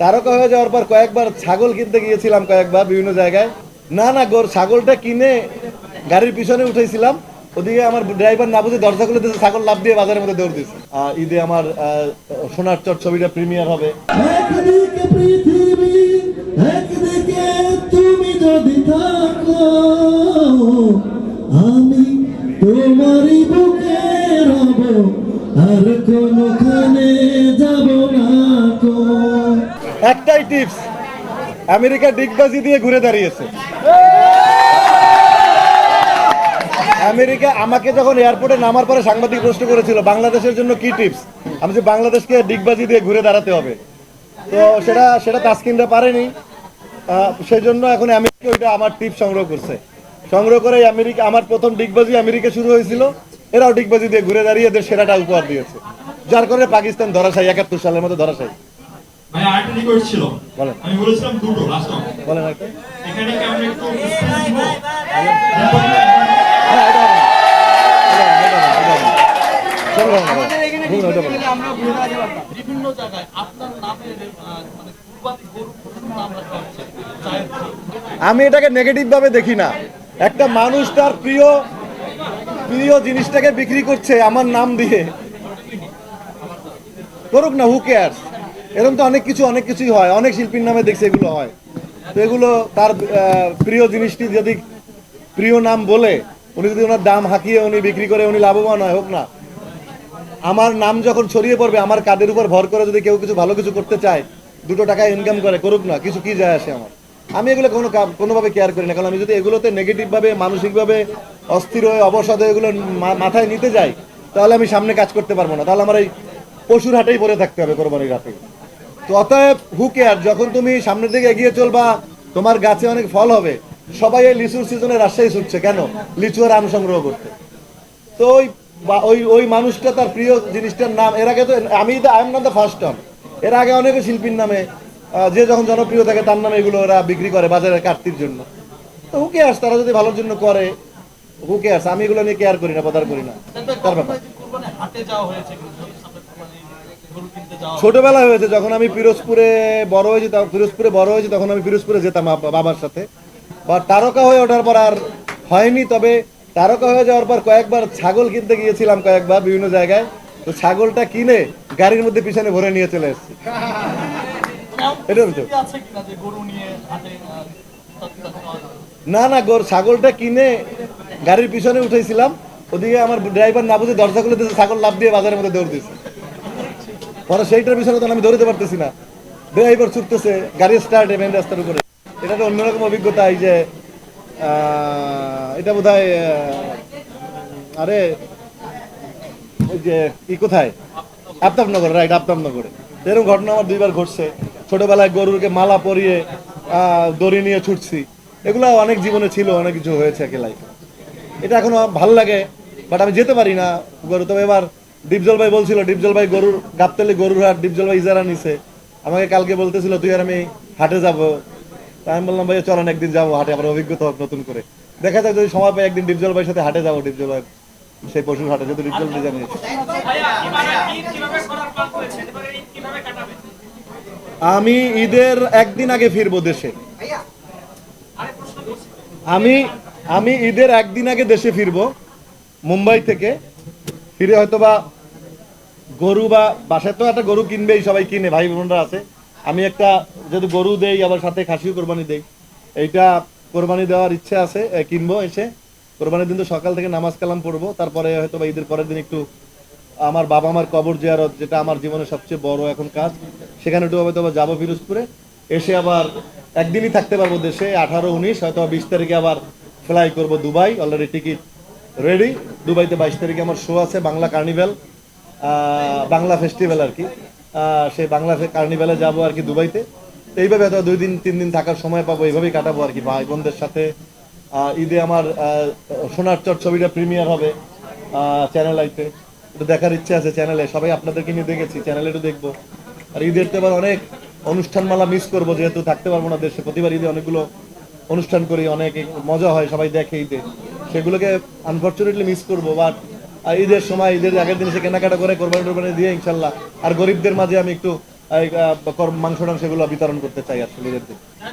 তারকা হয়ে যাওয়ার পর কয়েকবার ছাগল কিনতে গিয়েছিলাম কয়েকবার বিভিন্ন জায়গায়। না না, গোর, ছাগলটা কিনে গাড়ির পিছনে উঠেছিলাম। ওদিকে আমার ড্রাইভার না বুঝে দরজা খুলে দিয়েছে, ছাগল লাভ দিয়ে বাজারের মধ্যে দৌড় দিয়েছে। ঈদে আমার সোনার চট ছবিটা প্রিমিয়ার হবে। আমি তোমারই বুকে রব। আর কোনখানে একটাই টিপস আমেরিকা ডিগবাজি দিয়ে ঘুরে দাঁড়িয়েছে। আমেরিকা আমাকে যখন এয়ারপোর্টে নামার পরে সাংবাদিক প্রশ্ন করেছিল, বাংলাদেশের জন্য কি টিপস আমি যে বাংলাদেশকে ডিগবাজি দিয়ে ঘুরে দাঁড়াতে হবে। তো সেটা সেটা তাস্কিনরা পারেনি। সেই জন্য এখন আমেরিকা ওইটা আমার টিপ সংগ্রহ করছে। সংগ্রহ করে আমেরিকা, আমার প্রথম ডিগবাজি আমেরিকা শুরু হয়েছিল। এরাও ডিগবাজি দিয়ে ঘুরে দাঁড়িয়ে এদের সেরাটা উপহার দিয়েছে। যার কারণে পাকিস্তান ধরাশাই একাত্তর সালের মতো ধরাশাই ভাই আরেকটা রিকোয়েস্ট ছিল। আমি বলেছিলাম দুটো লাস্ট বলেন এখানে কি আমরা একটু স্পেস দিব। বিভিন্ন জায়গায় আপনার মানে নাম। আমি এটাকে নেগেটিভ ভাবে দেখি না। একটা মানুষ তার প্রিয় প্রিয় জিনিসটাকে বিক্রি করছে আমার নাম দিয়ে। করুক না হু কেয়ার্স এরকম তো অনেক কিছু, অনেক কিছুই হয়। অনেক শিল্পীর নামে দেখছি এগুলো হয়। তো এগুলো তার প্রিয় জিনিসটি যদি প্রিয় নাম বলে, উনি যদি ওনার দাম হাঁকিয়ে উনি বিক্রি করে উনি লাভবান হয়, হোক না। আমার নাম যখন ছড়িয়ে পড়বে, আমার কাদের উপর ভর করে যদি কেউ কিছু ভালো কিছু করতে চায়, দুটো টাকা ইনকাম করে, করুক না, কিছু কি যায় আসে আমার। আমি এগুলো কোনো কোনোভাবে কেয়ার করি না, কারণ আমি যদি এগুলোতে নেগেটিভভাবে মানসিকভাবে অস্থির হয়ে, অবসাদ হয়ে এগুলো মাথায় নিতে যাই, তাহলে আমি সামনে কাজ করতে পারব না। তাহলে আমার এই পশুর হাটেই পরে থাকতে হবে কোরবানির হাটে তো অতএব হু কেয়ার যখন তুমি সামনের দিকে এগিয়ে চলবা তোমার গাছে অনেক ফল হবে। সবাই এই লিচুর সিজনে রাজশাহী ছুটছে। কেন? লিচু আর আম সংগ্রহ করতে। তো ওই বা- ওই ওই মানুষটা তার প্রিয় জিনিসটার নাম এর আগে তো আমি তো I am not the first time এর আগে অনেকে শিল্পীর নামে যে যখন জনপ্রিয় থাকে তার নামে এগুলো ওরা বিক্রি করে বাজারে কাটতির জন্য। তো হুকে আস তারা যদি ভালোর জন্য করে হুকে আস আমি এগুলো নিয়ে কেয়ার করি না বদার করি না। তার ব্যাপার কুরবানি হাটে যাওয়া হয়েছে কিন্তু সামনে কুরবানি ছোটবেলায় হয়েছে যখন আমি পিরোজপুরে বড় হয়েছি তখন পিরোজপুরে বড় হয়েছি তখন আমি পিরোজপুরে যেতাম বাবার সাথে। বা তারকা হয়ে ওঠার পর আর হয়নি তবে তারকা হয়ে যাওয়ার পর কয়েকবার ছাগল কিনতে গিয়েছিলাম কয়েকবার বিভিন্ন জায়গায়। তো ছাগলটা কিনে গাড়ির মধ্যে পিছনে ভরে নিয়ে চলে এসেছি। এটা? না না গোর ছাগলটা কিনে গাড়ির পিছনে উঠেছিলাম। ওদিকে আমার ড্রাইভার না বুঝে দরজা খুলে দিয়েছে ছাগল লাভ দিয়ে বাজারের মধ্যে দৌড় দিয়েছে। পরে সেইটার তখন আমি দৌড়তে পারতেছি না। ড্রাইভার ছুটতেছে, গাড়ি স্টার্ট মেন রাস্তার উপরে। এটা তো অন্যরকম অভিজ্ঞতা, এই যে এটা বোধ আরে ওই যে, ই কোথায়? আফতাবনগর রাইট আফতাবনগরে। এরকম ঘটনা আমার দুইবার ঘটছে। ছোটবেলায় গরুরকে মালা পরিয়ে দড়ি নিয়ে ছুটছি। এগুলো অনেক জীবনে ছিল, অনেক কিছু হয়েছে একে লাইফে এটা এখনও ভালো লাগে বাট আমি যেতে পারি না, গরু। তবে এবার ডিপজল ভাই বলছিল ডিপজল ভাই গরুর গাবতলি গরুর হাট ডিপজল ভাই ইজারা নিছে। আমাকে কালকে বলতেছিল তুই আর আমি হাটে যাব। তা আমি বললাম ভাই চলেন একদিন যাব হাটে আবার অভিজ্ঞতা হোক নতুন করে। দেখা যাক যদি সময় পাই একদিন ডিপজল ভাইয়ের সাথে হাটে যাব ডিপজল ভাই সেই পশুর হাটে যদি ডিপজল ভাই জানিয়েছে আমি ঈদের একদিন আগে ফিরবো দেশে। আমি আমি ঈদের একদিন আগে দেশে ফিরবো মুম্বাই থেকে। ফিরে হয়তো বা গরু বা বাসায় তো একটা গরু কিনবেই সবাই কিনে ভাই বোনরা আছে। আমি একটা যদি গরু দেই আবার সাথে খাসিও কোরবানি দেই। এইটা কোরবানি দেওয়ার ইচ্ছে আছে কিনবো এসে। কোরবানির দিন তো সকাল থেকে নামাজ কালাম পড়ব তারপরে হয়তো বা ঈদের পরের দিন একটু আমার বাবা মার কবর জিয়ারত যেটা আমার জীবনের সবচেয়ে বড় এখন কাজ। সেখানে একটু হয়তো যাব ফিরোজপুরে। এসে আবার একদিনই থাকতে পারব দেশে আঠারো উনিশ হয়তো বিশ তারিখে আবার ফ্লাই করব দুবাই। অলরেডি টিকিট রেডি দুবাইতে বাইশ তারিখে আমার শো আছে Bangla carnival ah, Bangla festival আর কি। সেই বাংলা কার্নিভ্যালে যাব আর কি দুবাইতে। এইভাবে হয়তো দুই দিন, তিন দিন থাকার সময় পাবো, এইভাবেই কাটাবো আর কি ভাই বোনদের সাথে। ঈদে আমার সোনার চট ছবিটা প্রিমিয়ার হবে চ্যানেল আইতে। একটু দেখার ইচ্ছে আছে চ্যানেলে সবাই আপনাদেরকে নিয়ে দেখেছি চ্যানেলে একটু দেখব। আর ঈদের তো এবার অনেক অনুষ্ঠানমালা মিস করব, যেহেতু থাকতে পারব না দেশে। প্রতিবার ঈদে অনেকগুলো অনুষ্ঠান করি, অনেক মজা হয় সবাই দেখে ঈদে। সেগুলোকে আনফর্চুনেটলি মিস করব বাট ঈদের সময়, ঈদের আগের দিন এসে কেনাকাটা করে কোরবানি টোরবানি দিয়ে ইনশাল্লাহ। আর গরিবদের মাঝে আমি একটু মাংস টাংস এগুলো বিতরণ করতে চাই আসলে ঈদের দিন।